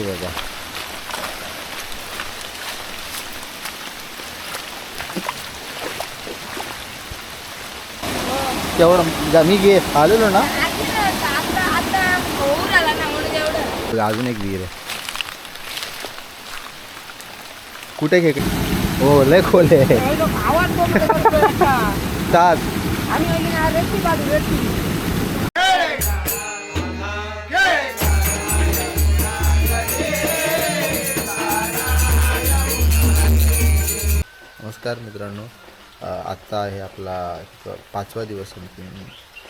हे बघा. तेवढं मी गे आलेलो ना. अजून एक विहीर आहे. कुठे खेक हो लय खोल आहे. आवाज नमस्कार मित्रांनो. आत्ता आहे आपला पाचवा दिवस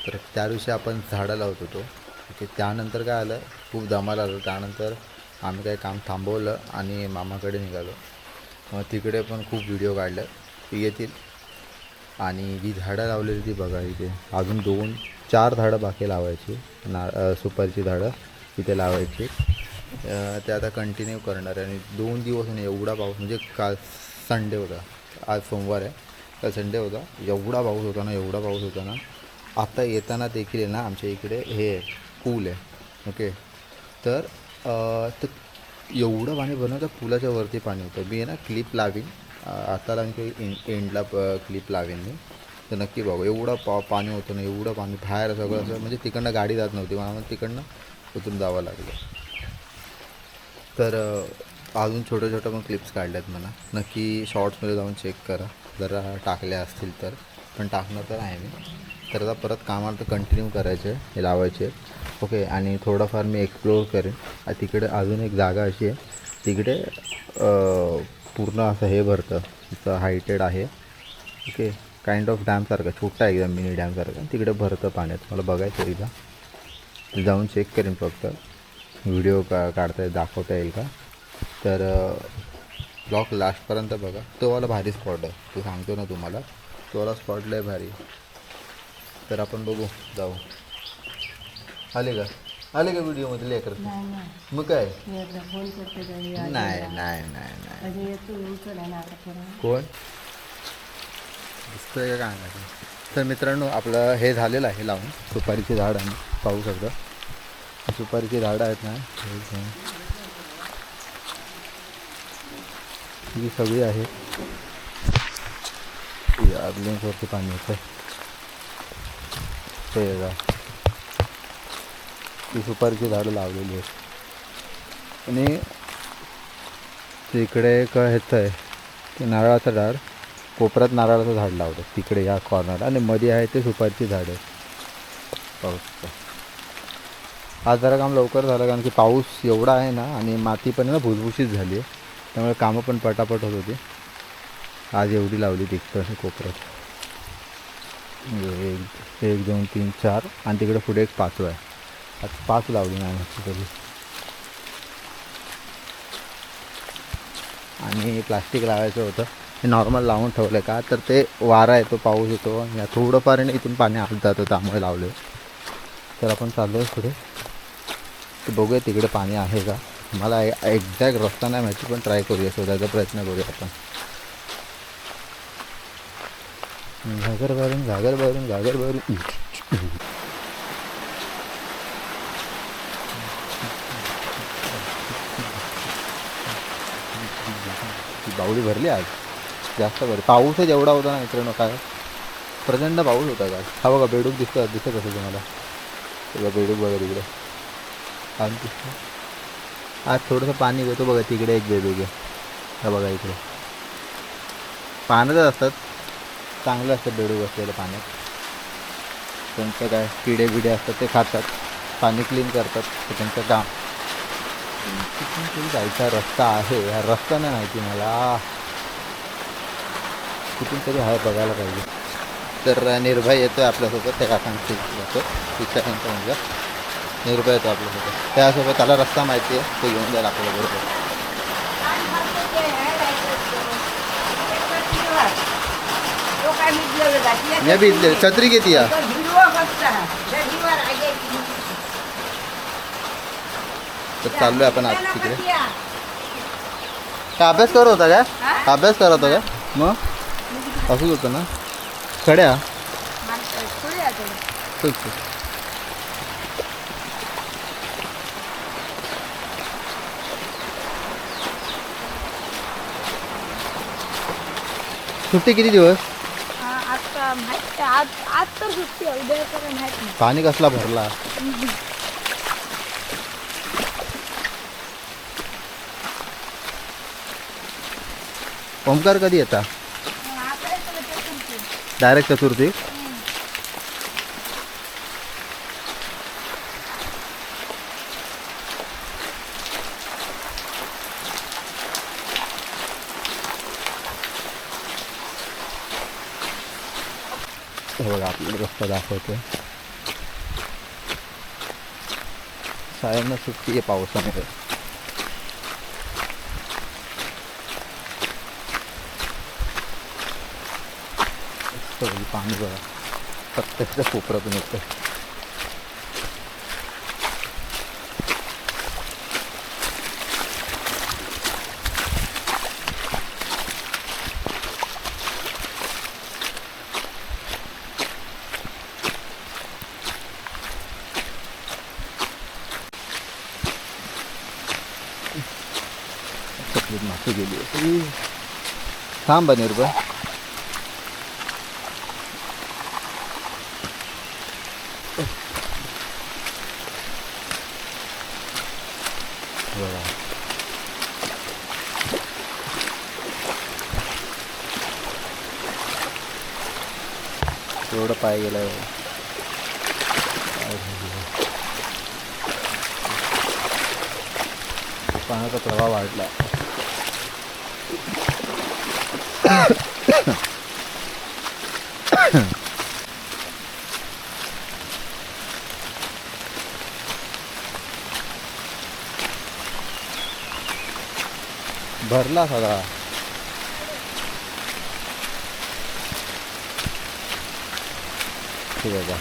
तर त्या दिवशी आपण झाडं लावत होतो. ओके त्यानंतर काय आलं? खूप धमाल आलं. त्यानंतर आम्ही काही काम थांबवलं आणि मामाकडे निघालो. मग तिकडे पण खूप व्हिडिओ काढले. ते येतील. आणि जी झाडं लावलेली ती बघा इथे. अजून दोन चार झाडं बाकी लावायची. ना सुपारीची झाडं इथे लावायची. ते आता कंटिन्यू करणार आहे. आणि दोन दिवस आणि एवढा पाऊस म्हणजे काल संडे होता. आज सोमवार आहे. तर संडे होता. एवढा पाऊस होता ना एवढा पाऊस होता ना. आता येताना देखील आहे ना आमच्या इकडे हे आहे, पूल आहे. ओके. तर तर एवढं पाणी बनवतं तर पुलाच्या वरती पाणी होतं. मी आहे ना क्लिप लावीन. आता लावीन काही एंड एंडला क्लिप लावीन मी. तर नक्की बघू. एवढं पा पाणी होतं ना एवढं पाणी बाहेर सगळं असं म्हणजे तिकडनं गाडी जात नव्हती. मला मग तिकडनं उतरून जावं लागलं. तर अजून छोट्या छोट्या पण क्लिप्स काढल्यात मला. नक्की शॉर्ट्समध्ये जाऊन चेक करा. जरा टाकल्या असतील तर. पण टाकणार तर आहे मी. तर आता परत कामाला तर कंटिन्यू करायचे हे लावायचे. ओके आणि थोडंफार मी एक्सप्लोअर करेन. तिकडे अजून एक जागा अशी आहे. तिकडे पूर्ण असं हे भरतं. तिचं हायटेड आहे. ओके काइंड ऑफ डॅमसारखं छोटा एकदम मिनी डॅमसारखं तिकडे भरतं पाण्यात. मला बघायचं एकदा. जाऊन चेक करेन फक्त. व्हिडिओ का काढता येईल दाखवता येईल का? तर ब्लॉग लास्टपर्यंत बघा. तो वाला भारी स्पॉट आहे. तो सांगतो ना तुम्हाला. तो वाला स्पॉट लय भारी. तर आपण बघू. जाऊ. आले का? आले का व्हिडिओमध्ये लेकर? मग काय? नाही नाही नाही नाही. म्हणजे कोण? दिसतंय का काय तर मित्रांनो आपलं हे झालेलं आहे लावून. सुपारीचे झाड आम्ही पाहू शकता. सुपारीची झाडं आहेत ना ही सगळी आहे. लिंकवरती पाणी येतं ते बघा. सुपारीची झाडं लावलेली आहेत. आणि तिकडे एक ह्याचं आहे ते नारळाचं झाड कोपऱ्यात नारळाचं झाड लावलं. तिकडे या कॉर्नर आणि मध्ये आहे ते सुपारीची झाडं. पाऊस आज जरा काम लवकर झालं कारण की पाऊस एवढा आहे ना आणि माती पण आहे ना भुसभुशीत झाली आहे. त्यामुळे कामं पण पटापट होत होती. आज एवढी लावली तिकडं अशी कोपऱ्यात. म्हणजे एक एक दोन तीन चार. आणि तिकडे पुढे एक पाचवं आहे. आज पाच लावली नाही मस्त कधी आणि प्लास्टिक लावायचं होतं. हे नॉर्मल लावून ठेवलं का? तर ते वारा येतो पाऊस येतो. या थोडंफार आहे इथून पाणी आत जातं त्यामुळे लावले तर आपण चाललो आहे पुढे बघूया तिकडे पाणी आहे का? मला एक्झॅक्ट रस्ता नाही माहिती पण ट्राय करूया शोधायचा प्रयत्न करूया आपण. घागर भरून घागर भरून घागर भरून. ती भरली आज. जास्त भरली पाऊसच एवढा होता ना मित्रांनो काय प्रचंड पाऊस होता का हा बघा बेडूक दिसतं दिसत असेल तुम्हाला. बघा बेडूक बघा तिकडे. आणि आज थोडंसं पाणी घेतो बघा तिकडे एक बेडूक आहे हा बघा इकडे. पाण्यातच असतात. चांगलं असतं बेडू बसलेलं पाण्यात. त्यांचं काय किडे बिडे असतात ते खातात. पाणी क्लीन करतात. ते त्यांचं काम. तिथून तरी जायचा रस्ता आहे. हा रस्ता नाही माहिती मला. कुठून तरी हा बघायला पाहिजे. तर निर्भय येतो आपल्यासोबत. त्या काकांची जातो त्यांचा म्हणजे. निर्भय येतो आपल्यासोबत त्यासोबत त्याला रस्ता माहिती आहे तो घेऊन जाईल आपल्याला बरोबर तो मी भिजले छत्री घेते या तर चाललोय आपण आज तिकडे काय? अभ्यास करत होता काय? अभ्यास करत होता काय? मग असंच होतं ना। कड्या चल, सुट्टी किती दिवस? आता माहीत आज आज तर सुट्टी आहे उद्या तर काही माहीत नाही. पाणी कसला भरला? ओंकार कधी येता? आता येतं ना ते सुट्टी. डायरेक्ट चतुर्थी हे बघा आपल्याला रस्ता दाखवतो शाळांना सुट्टी आहे पावसामध्ये पाणी बघा प्रत्यक्ष कोपऱ्यातून येतं तकलीफ माती गेली आहे. थांब निर्भय. एवढं पाय गेलं. पाण्याचा प्रवाह वाढला. भरला सगळा. ठीक आहे का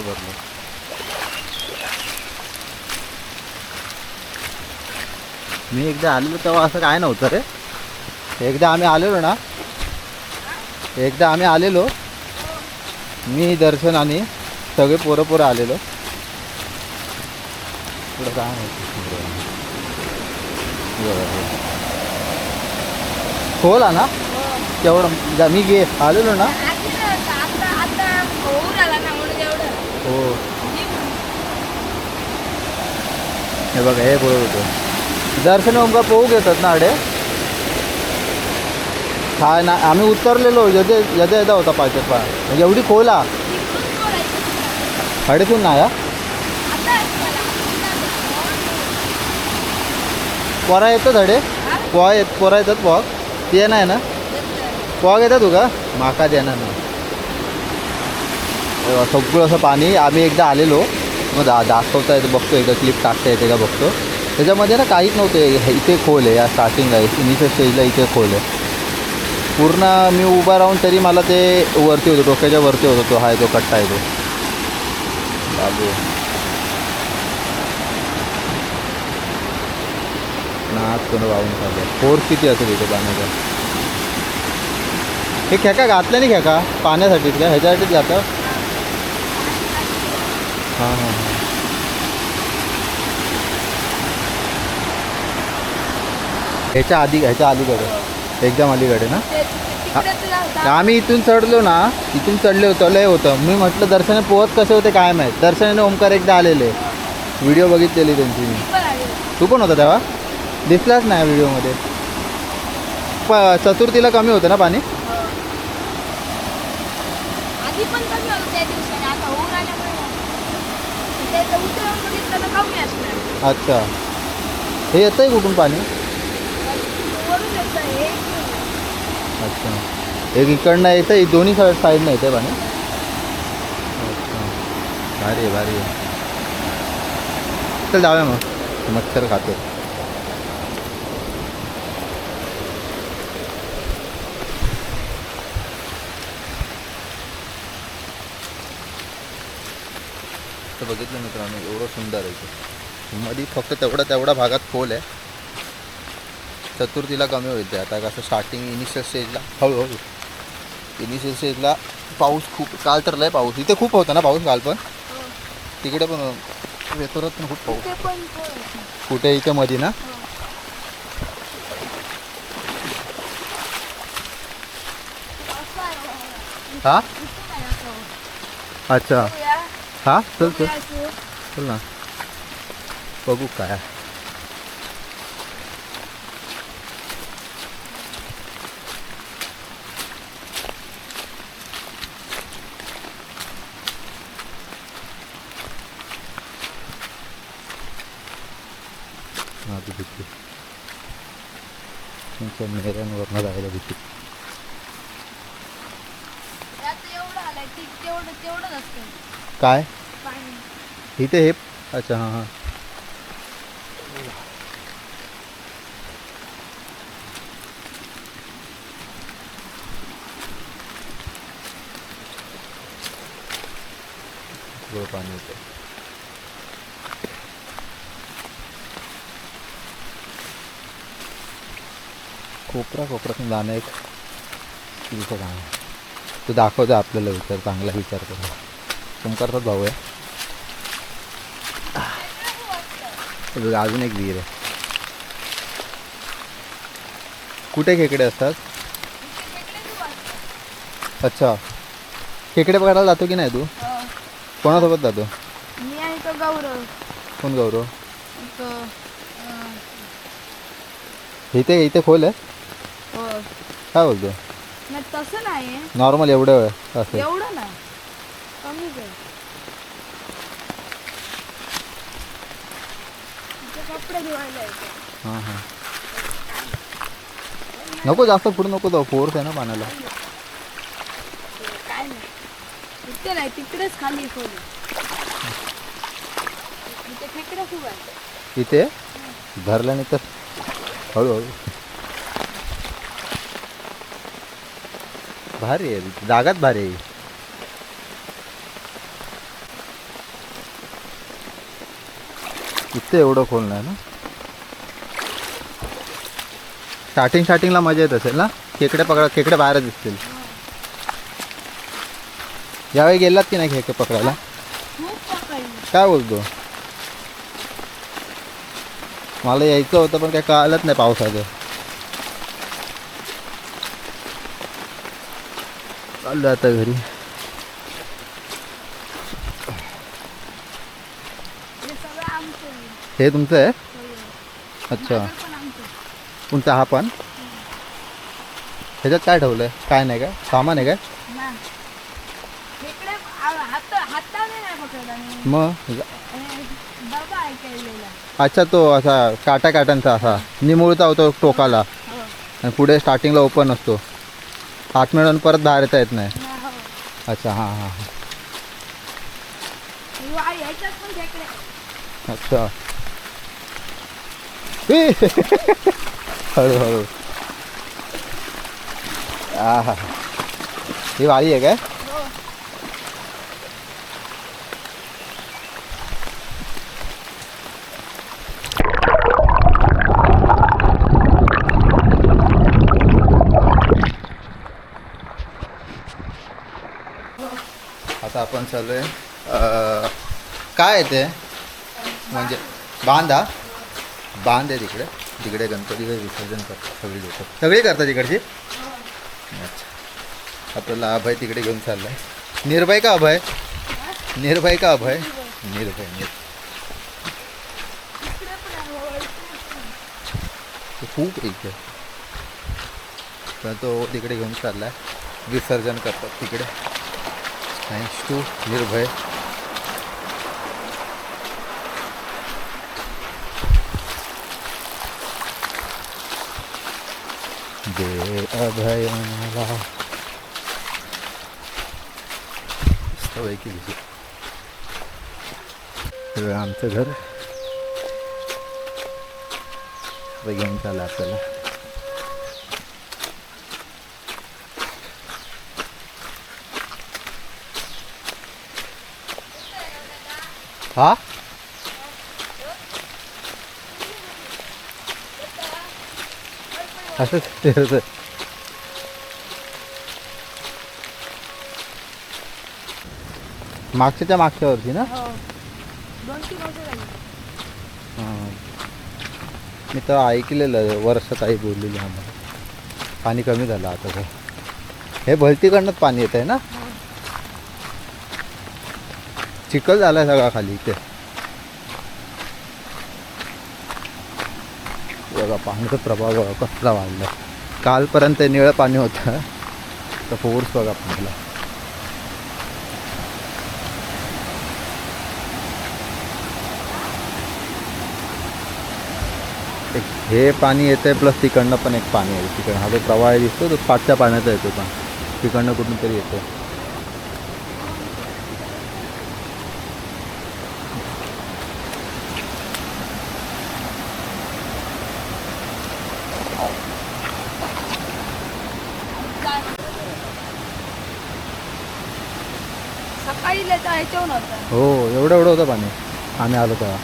भरलं. मी एकदा आलेलो तेव्हा असं काय नव्हतं रे. एकदा आम्ही आलेलो ना एकदा आम्ही आलेलो मी दर्शन आणि सगळे पोरं पोरं आलेलो. पुढं काय माहिती बरं. खोल ना तेवढं जा- मी गे आलेलो ना. हो. हे बघा हे बोलत होतो. दर्शन ओमकार पोहू घेतात ना अडे हा ना आम्ही उतरलेलो यदे यदे यदा होता पाहिजे पा म्हणजे एवढी खोल. हा बोलायचं हडेतून नाही पोरा येतात हडे पोहा येत पोरा येतात पोहा? ते नाही ना? पोहा येतात तुका माका देणार ना सगळं असं पाणी आम्ही एकदा आलेलो. मग दा दाखवता येतं बघतो एकदा क्लिप टाकता येते का बघतो. त्याच्यामध्ये ना काहीच नव्हते. इथे खोल आहे या स्टार्टिंग आहे इनिशियल स्टेजला इथे खोल आहे. पूर्ण मी उभा राहून तरी मला ते वरती होतो डोक्याच्या वरती होतो तो हाय तो कट्टा आहे तो. बाबू. नाच कोण वाहून चाललं फोर्स किती असेल इथे पाण्याचा? हे खेका घातलं नाही खेका? पाण्यासाठीच का? ह्याच्यासाठीच जातं हां हां हां. ह्याच्या आधी ह्याच्या अलीकडे. एकदम अलीकडे ना? आम्ही इथून चढलो ना इथून चढले होतो लय होतं. मी म्हटलं दर्शने पोहत कसे होते काय माहीत? दर्शनाने ओमकार एकदा आलेले. व्हिडिओ बघितलेली त्यांची मी. तू पण होता. तेव्हा? दिसलाच नाही व्हिडिओमध्ये. प चतुर्थीला कमी होतं ना पाणी? असणार. अच्छा. हे येतंय कुठून पाणी? येतं हे अच्छा. एक इकडनं येतं एक दोन्ही साईड साईडनं येते पाणी. अच्छा. भारी आहे भारी आहे. चल जाऊया मग. मच्छर खातो. तर बघितलं मित्रांनो, एवढं सुंदर ते. मध्ये फक्त तेवढा भागात खोल आहे. चतुर्थीला कमी होईल ते. आता कसं स्टार्टिंग इनिशियल स्टेजला हळूहळू. इनिशियल स्टेजला पाऊस खूप काल तर लय पाऊस. इथे खूप होता ना पाऊस काल पण? तिकडे पण रेतोरात पण खूप पाऊस. कुठे? इथे मध्ये ना. हा. असं. अच्छा. हा? चल चल. चल ना. बघू काय भीती तुमच्या मेहऱ्यांवरनं जायला भीती यात एवढं आलंय ते तेवढं तेवढंच असतं. काय? पाणी. इथे हे. अच्छा हां हां. पाणी येतं. कोपरा कोपऱ्यातून जाणं एक तुझं काम तू दाखवतो आपल्याला विचार चांगला विचार करून. ओंकारचाच भाऊ आहे हे अजून एक विहीर आहे. कुठे खेकडे असतात? अच्छा. खेकडे बघायला जातो की नाही तू? कोणासोबत जातो? मी आणि तो गौरव. कोण गौरव? इथे इथे खोल आहे. हो काय बोलतो नाही तसं नाही नॉर्मल एवढं असेल एवढं ना कमीच आहे. इथे कपडे धुवायला येते. हां हां. नको जास्त पुढे नको जाऊ फोर्स आहे ना पाण्याला. काय नाही. इथे नाही तिकडेच खाली खोली इथे खेकडे खूप आहे. इथे? धरल्याने तर हळूहळू. भारी आहे. जागाच भारी आहे. ही. इथे एवढं खोल नाही ना? स्टार्टिंग स्टार्टिंगला मजा येत असेल ना? खेकडे पकडा खेकडे बाहेरच दिसतील. यावेळी गेलात की नाही खेकडे पकडायला? काय बोलतो? मला यायचं होतं पण काय कळलंच नाही पावसाचं. चाललो आता घरी. हे तुमचं आहे? अच्छा. तुमचा हा पण? ह्याच्यात काय ठेवलंय? काय नाही काय सामान आहे काय? मग? अच्छा तो असा काटा काटांचा असा. निमुळता होतो टोकाला. आणि पुढे स्टार्टिंगला ओपन असतो. हात मिळून परत बाहेर येता येत नाही. हो अच्छा हां हां हां. ही अच्छा! हळूहळू. आहा. ही वाळी आहे काय हो आता आपण चालू आहे. काय ते? म्हणजे बांधा. बांध आहे तिकडे. तिकडे गणपतीचं विसर्जन करतात सगळी लोक. सगळी करतात तिकडची? अच्छा. आपल्याला अभय तिकडे घेऊन चाललाय. निर्भय का अभय? निर्भय का अभय? निर्भय निर्भय. खूप एक आहे, पण तो खूप तर तो तिकडे घेऊन चालला आहे विसर्जन करतात तिकडे. थँक्स टू निर्भय दे अभय मला आमचं घर हे घेऊन चाललं आपल्याला हा? ठेवतं मागच्या त्या मागच्या वर्षी ना? हो. हां. मी तर ऐकलेलं वर्षात आई बोललेली आम्हाला. पाणी कमी झालं आता हे भलतीकडनंच पाणी येत आहे ना चिखल झालाय सगळा खाली इथे. बघा पाण्याचा प्रभाव बघा कसला वाढला कालपर्यंत निळं पाणी होतं. तर फोर्स बघा पाण्याला एक हे पाणी येतं आहे प्लस तिकडनं पण एक पाणी आहे तिकडनं हा जो प्रवाह दिसतो तो पाचच्या पाण्याचा येतो पण. तिकडनं कुठून तरी येतो सकाळी हो एवढं एवढं होतं पाणी. आम्ही आलो तेव्हा.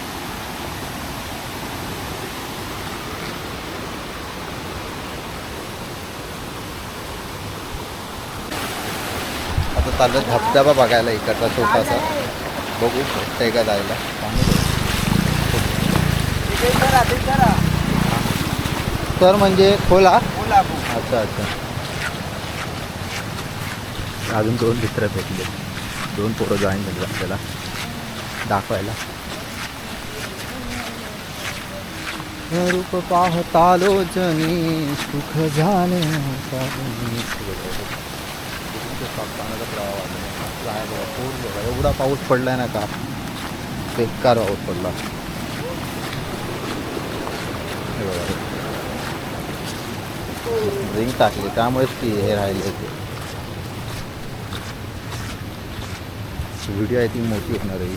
आता चाललं धबधबा बघायला इकडचा छोटासा. बघू शकतंय का जायला. तर म्हणजे खोला. अच्छा अच्छा. अजून दोन मित्र भेटले. दोन पोरं जॉईन झाली आपल्याला. दाखवायला. रूप पाहता लोचनी सुख झाले. एवढा पाऊस पडलाय ना का? बेकार पाऊस पडला. रिंग टाकली त्यामुळेच ती हे राहिले व्हिडिओ आहे ती मोठी होणार आहे.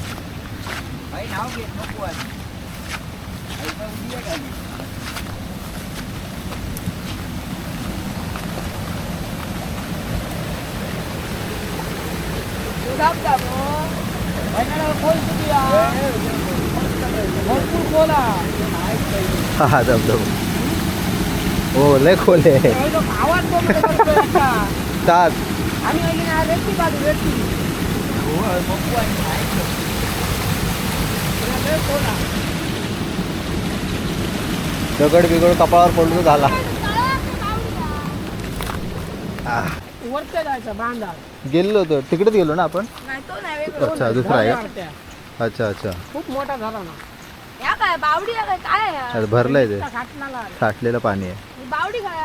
हा हा धबधबा हो लय खोल आहे. तात दगड बिगड कपाळावर पडलो तर झाला. आह, वरते जायचं बांधा गेलेलो होतो. तिकडेच गेलो ना आपण? नाही तो नाही वेगळं अच्छा दुसरा आहे अच्छा अच्छा. खूप मोठा झाला ना. या काय बावडी या काय काय आहे? या? आता भरलंय ते. साठलेलं पाणी आहे. ही बावडी काय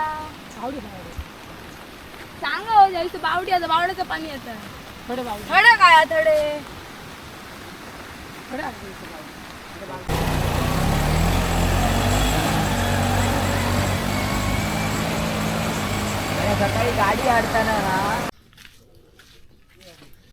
आवडी खायला. सांगा हो जायचं बावडी आता बावड्याचं पाणी येतं. थोडे काय थोडे. सकाळी गाडी आडताना ना